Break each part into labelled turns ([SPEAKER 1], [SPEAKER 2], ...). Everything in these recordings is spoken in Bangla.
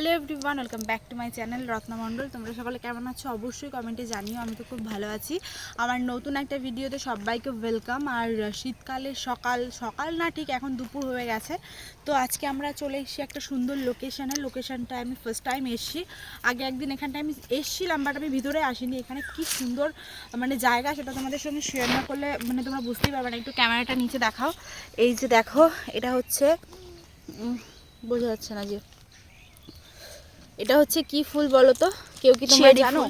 [SPEAKER 1] Hello everyone welcome back to my channel Ratna Mondal তোমরা সকলে কেমন আছো? অবশ্যই কমেন্টে জানিও, আমি তো খুব ভালো আছি। আমার নতুন একটা ভিডিওতে সবাইকে ওয়েলকাম আর শীতকালে সকাল সকাল না ঠিক এখন দুপুর হয়ে গেছে। তো আজকে আমরা চলে এসেছি একটা সুন্দর লোকেশানে লোকেশানটা আমি ফার্স্ট টাইম এসেছি। আগে একদিন এখানটায় আমি এসেছিলাম বাট আমি ভিতরে আসিনি। এখানে কি সুন্দর মানে জায়গা, সেটা তোমাদের সঙ্গে শেয়ার না করলে মানে তোমরা বুঝতেই পারবে না। একটু ক্যামেরাটা নিচে দেখাও। এই যে দেখো, এটা হচ্ছে বোঝা যাচ্ছে না যে এটা হচ্ছে কি ফুল বলো তো কেউ কি তোমরা জানো?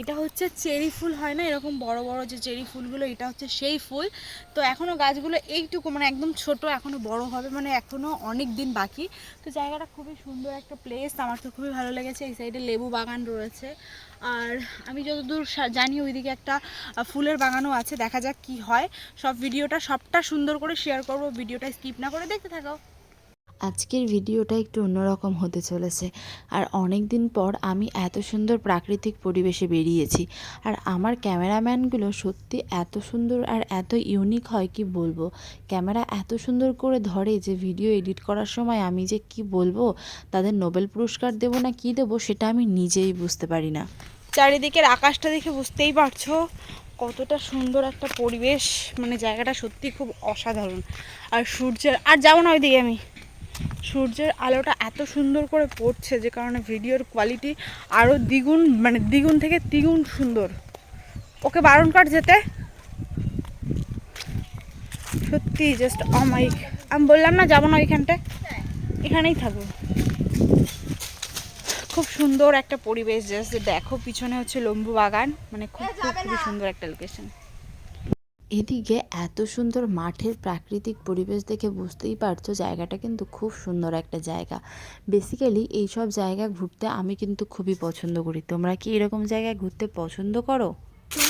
[SPEAKER 1] এটা হচ্ছে চেরি ফুল হয় না? এরকম বড় বড় যে চেরি ফুলগুলো এটা হচ্ছে সেই ফুল। তো এখনও গাছগুলো এইটুকু মানে একদম ছোট এখনও বড় হবে মানে এখনও অনেক দিন বাকি। তো জায়গাটা খুবই সুন্দর একটা প্লেস আমার তো খুবই ভালো লেগেছে। এই সাইডে লেবু বাগান রয়েছে। আর আমি যতদূর জানি ওইদিকে একটা ফুলের বাগানও আছে দেখা যাক কি হয়। সব ভিডিওটা সবটা সুন্দর করে শেয়ার করব ভিডিওটা স্কিপ না করে দেখতে থাকো।
[SPEAKER 2] আজকের ভিডিওটা একটু অন্যরকম হতে চলেছে। আর অনেক দিন পর আমি এত সুন্দর প্রাকৃতিক পরিবেশে বেরিয়েছি। আর আমার ক্যামেরাম্যানগুলো সত্যি এত সুন্দর আর এত ইউনিক হয় কি বলব? ক্যামেরা এত সুন্দর করে ধরে যে ভিডিও এডিট করার সময় আমি যে কি বলব? তাদের নোবেল পুরস্কার দেবো না কি দেবো সেটা আমি নিজেই বুঝতে পারি না।
[SPEAKER 1] চারিদিকের আকাশটা দেখে বুঝতেই পারছ কতটা সুন্দর একটা পরিবেশ। মানে জায়গাটা সত্যি খুব অসাধারণ। আর সূর্যের আর যাব না ওইদিকে আমি। সূর্যের আলোটা এত সুন্দর করে পড়ছে যে কারণে ভিডিওর কোয়ালিটি আরও দ্বিগুণ মানে দ্বিগুণ থেকে তিগুণ সুন্দর। ওকে বারণ কর যেতে। সত্যি জাস্ট অমাইক আমি বললাম না যাব না ওইখানটায় এখানেই থাকব। খুব সুন্দর একটা পরিবেশ জাস্ট দেখো পিছনে হচ্ছে লম্বু বাগান মানে খুব খুব খুবই সুন্দর একটা লোকেশন
[SPEAKER 2] এদিকে এত সুন্দর মাঠের প্রাকৃতিক পরিবেশ দেখে বুঝতেই পারছ জায়গাটা কিন্তু খুব সুন্দর একটা জায়গা। বেসিক্যালি এইসব জায়গা ঘুরতে আমি কিন্তু খুবই পছন্দ করি। তোমরা কি এরকম জায়গায় ঘুরতে পছন্দ করো?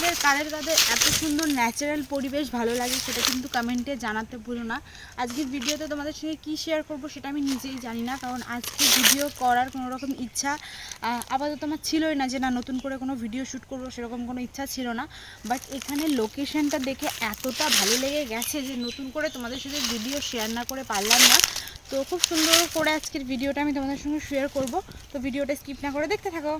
[SPEAKER 1] সুন্দর কাদের কাদের এত সুন্দর ন্যাচারাল পরিবেশ ভালো লাগে সেটা কিন্তু কমেন্টে জানাতে ভুলো না। আজকের ভিডিওতে তোমাদের সঙ্গে কি শেয়ার করব সেটা আমি নিজেই জানি না, কারণ আজকে ভিডিও করার কোনো রকম ইচ্ছা আপাতত আমার ছিলই না যে না নতুন করে কোনো ভিডিও শ্যুট করব সেরকম কোনো ইচ্ছা ছিল না। বাট এখানে লোকেশনটা দেখে এতটা ভালো লেগে গেছে যে নতুন করে তোমাদের সাথে ভিডিও শেয়ার না করে পারলাম না। তো খুব সুন্দর করে আজকের ভিডিওটা আমি তোমাদের সঙ্গে শেয়ার করব। তো ভিডিওটা স্কিপ না করে দেখতে থাকো।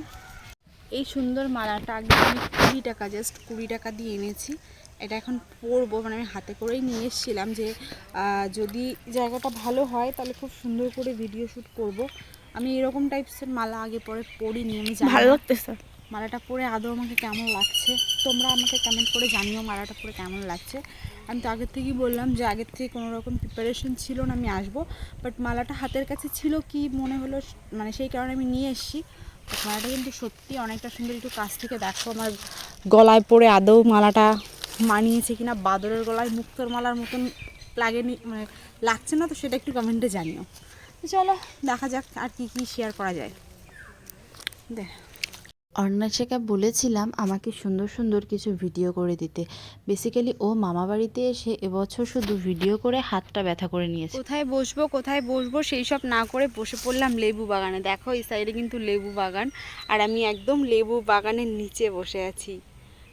[SPEAKER 1] এই সুন্দর মালাটা আগে আমি কুড়ি টাকা জাস্ট কুড়ি টাকা দিয়ে এনেছি। এটা এখন পরবো মানে আমি হাতে করেই নিয়ে এসেছিলাম যে যদি জায়গাটা ভালো হয় তাহলে খুব সুন্দর করে ভিডিও শ্যুট করব। আমি এরকম টাইপসের মালা আগে পরে পরিনি আমি
[SPEAKER 2] ভালো। লাগতেছে।
[SPEAKER 1] মালাটা পরে আদৌ আমাকে কেমন লাগছে? তোমরা আমাকে কমেন্ট করে জানিও মালাটা পরে কেমন লাগছে। আমি তো আগের থেকেই বললাম যে আগের থেকে কোনো রকম প্রিপারেশন ছিল না আমি আসব। বাট মালাটা হাতের কাছে ছিল কি মনে হলো মানে সেই কারণে আমি নিয়ে এসেছি। মালাটা কিন্তু সত্যি অনেকটা সুন্দর। একটু কাছ থেকে দেখো আমার গলায় পরে আদৌ মালাটা মানিয়েছে কিনা, বাদরের গলায় মুক্তর মালার মতন লাগেনি মানে লাগছে না তো সেটা একটু কমেন্টে জানিও। চলো দেখা যাক আর কি কি শেয়ার করা যায়। দেখ।
[SPEAKER 2] অর্ণাশিকা বলেছিলাম আমাকে সুন্দর সুন্দর কিছু ভিডিও করে দিতে। বেসিক্যালি ও মামা বাড়িতে এসে এবছর শুধু ভিডিও করে হাতটা ব্যথা করে নিয়েছে।
[SPEAKER 1] কোথায় বসবো কোথায় বসবো সেই সব না করে বসে পড়লাম লেবু বাগানে। দেখো এই সাইডে কিন্তু লেবু বাগান আর আমি একদম লেবু বাগানের নিচে বসে আছি।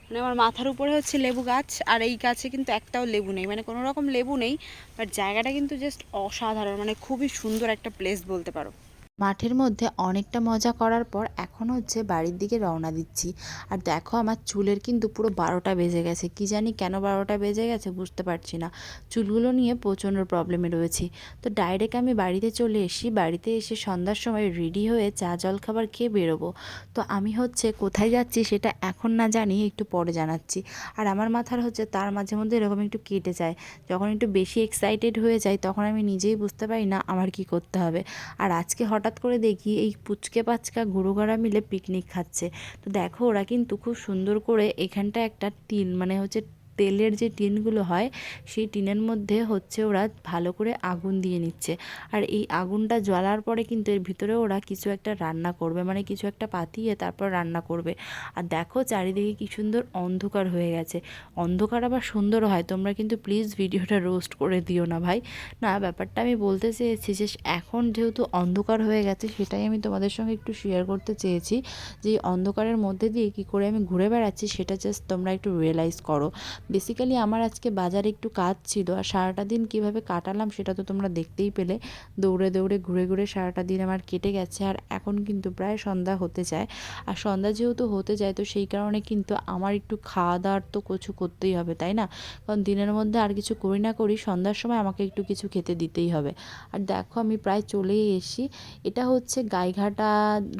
[SPEAKER 1] মানে আমার মাথার উপরে হচ্ছে লেবু গাছ আর এই গাছে কিন্তু একটাও লেবু নেই। মানে কোনো রকম লেবু নেই বাট জায়গাটা কিন্তু জাস্ট অসাধারণ। মানে খুবই সুন্দর একটা প্লেস বলতে পারো।
[SPEAKER 2] মাঠের মধ্যে অনেকটা মজা করার পর এখন হচ্ছে বাড়ির দিকে রওনা দিচ্ছি। আর দেখো আমার চুলের কিন্তু পুরো বারোটা বেজে গেছে। কি জানি কেন বারোটা বেজে গেছে বুঝতে পারছি না। চুলগুলো নিয়ে প্রচণ্ড প্রবলেমে রয়েছি। তো ডাইরেক্ট আমি বাড়িতে চলে এসি বাড়িতে এসে সন্ধ্যার সময় রেডি হয়ে চা, জল খাবার খেয়ে বেরোবো। তো আমি হচ্ছে কোথায় যাচ্ছি সেটা এখন না জানি, একটু পরে জানাচ্ছি। আর আমার মাথার হচ্ছে তার মাঝে মধ্যে এরকম একটু কেটে যায়। যখন একটু বেশি এক্সাইটেড হয়ে যায় তখন আমি নিজেই বুঝতে পারি না আমার কি করতে হবে। আর আজকে হঠাৎ করে দেখি এই পুচকে পাচকা গুরুগারা মিলে পিকনিক খাচ্ছে। তো দেখো ওরা কিন্তু খুব সুন্দর করে এখানটা একটা টিন মানে হচ্ছে তেলের যে টিনগুলো হয়, সেই টিনের মধ্যে হচ্ছে ওরা ভালো করে আগুন দিয়ে নিচ্ছে। আর এই আগুনটা জ্বলার পরে কিন্তু এর ভিতরে ওরা কিছু একটা রান্না করবে মানে কিছু একটা পাতিয়ে তারপর রান্না করবে। আর দেখো চারিদিকে কি সুন্দর অন্ধকার হয়ে গেছে। অন্ধকার আবার সুন্দর হয়, তোমরা কিন্তু প্লিজ ভিডিওটা রোস্ট করে দিও না ভাই। না, ব্যাপারটা আমি বলতে চেয়েছি যে এখন যেহেতু অন্ধকার হয়ে গেছে, সেটাই আমি তোমাদের সঙ্গে একটু শেয়ার করতে চেয়েছি যে অন্ধকারের মধ্যে দিয়ে কী করে আমি ঘুরে বেড়াচ্ছি, সেটা জাস্ট তোমরা একটু রিয়েলাইজ করো। বেসিক্যালি আমার আজকে বাজারে একটু কাজ ছিল আর সারাটা দিন কীভাবে কাটালাম সেটা তো তোমরা দেখতেই পেলে। দৌড়ে দৌড়ে ঘুরে ঘুরে সারাটা দিন আমার কেটে গেছে আর এখন কিন্তু প্রায় সন্ধ্যা হতে যায়। আর সন্ধ্যা যেহেতু হতে যায় তো সেই কারণে কিন্তু আমার একটু খাওয়া দাওয়ার তো কিছু করতেই হবে, তাই না? কারণ দিনের মধ্যে আর কিছু করি না করি, সন্ধ্যার সময় আমাকে একটু কিছু খেতে দিতেই হবে। আর দেখো আমি প্রায় চলেই এসি এটা হচ্ছে গাইঘাটা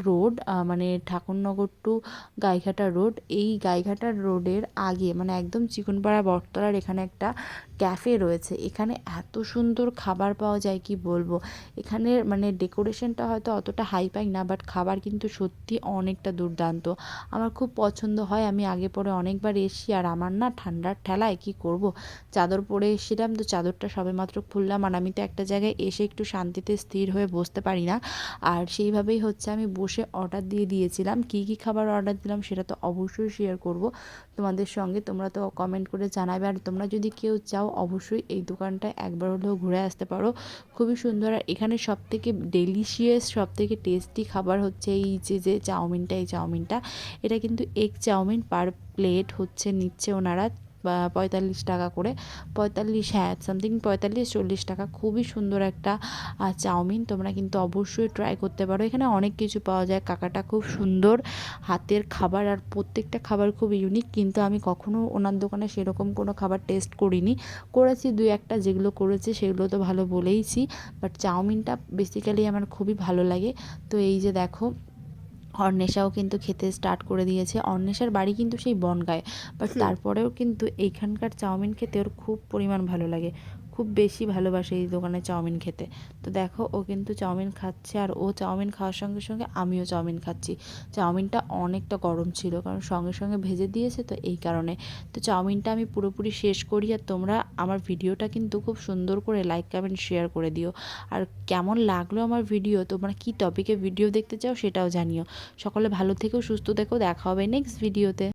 [SPEAKER 2] রোড মানে ঠাকুরনগর টু গাইঘাটা রোড। এই গাইঘাটা রোডের আগে মানে একদম চিকনপাড়া বটতলার এখানে একটা ক্যাফে রয়েছে। এখানে এত সুন্দর খাবার পাওয়া যায়, কি বলব? এখানের মানে ডেকোরেশনটা হয়তো অতটা হাই পাই না, বাট খাবার কিন্তু সত্যি অনেকটা দুর্দান্ত। আমার খুব পছন্দ হয়, আমি আগে পরে অনেকবার এসেছি, আর আমার না ঠান্ডার ঠেলায় কি করব? চাদর পরে এসেছিলাম, তো চাদরটা সবেমাত্র খুললাম, আর আমি তো একটা জায়গায় এসে একটু শান্তিতে স্থির হয়ে বসতে পারি না। আর সেইভাবেই হচ্ছে আমি বসে অর্ডার দিয়ে দিয়েছিলাম। কী কী খাবার অর্ডার দিলাম সেটা তো অবশ্যই শেয়ার করব তোমাদের সঙ্গে। তোমরা তো কমেন্ট করে জানাবে, আর তোমরা যদি কেউ চাও অবশ্যই এই দোকানটায় একবার হলেও ঘুরে আসতে পারো। খুবই সুন্দর। আর এখানে সব থেকে ডেলিশিয়াস সব থেকে টেস্টি খাবার হচ্ছে এই যে যে চাউমিনটা, এই চাউমিনটা। এটা কিন্তু এগ চাউমিন পার প্লেট হচ্ছে নিচ্ছে ওনারা। পঁয়তাল্লিশ টাকা করে, পঁয়তাল্লিশ হ্যাঁ সামথিং পঁয়তাল্লিশ, চল্লিশ টাকা, খুবই সুন্দর একটা চাউমিন। তোমরা কিন্তু অবশ্যই ট্রাই করতে পারো। এখানে অনেক কিছু পাওয়া যায়। কাকাটা খুব সুন্দর। হাতের খাবার আর প্রত্যেকটা খাবার খুব ইউনিক কিন্তু আমি কখনো ওনার দোকানে সেরকম কোনো খাবার টেস্ট করিনি। করেছি দুই একটা, যেগুলো করেছি সেগুলো তো ভালো বলেইছি বাট চাউমিনটা বেসিক্যালি আমার খুবই ভালো লাগে। তো এই যে দেখো অন্বেষাও কিন্তু খেতে স্টার্ট করে দিয়েছে। অন্বেষার বাড়ি কিন্তু সেই বনগায়। বাট তারপরেও কিন্তু এইখানকার চাউমিন খেতে ওর খুব পরিমাণ ভালো লাগে। খুব বেশি ভালোবাসে এই দোকানে চাউমিন খেতে। তো দেখো, ও কিন্তু চাউমিন খাচ্ছে আর ও চাউমিন খাওয়ার সঙ্গে সঙ্গে আমিও চাউমিন খাচ্ছি। চাউমিনটা অনেকটা গরম ছিল, কারণ সঙ্গে সঙ্গে ভেজে দিয়েছে তো এই কারণে। তো চাউমিনটা আমি পুরোপুরি শেষ করি আর তোমরা আমার ভিডিওটা কিন্তু খুব সুন্দর করে লাইক কমেন্ট শেয়ার করে দিও। আর কেমন লাগল আমার ভিডিও? তোমরা কি টপিকে ভিডিও দেখতে চাও সেটাও জানিও। সকলে ভালো থেকেও সুস্থ থেকো, দেখা হবে নেক্সট ভিডিওতে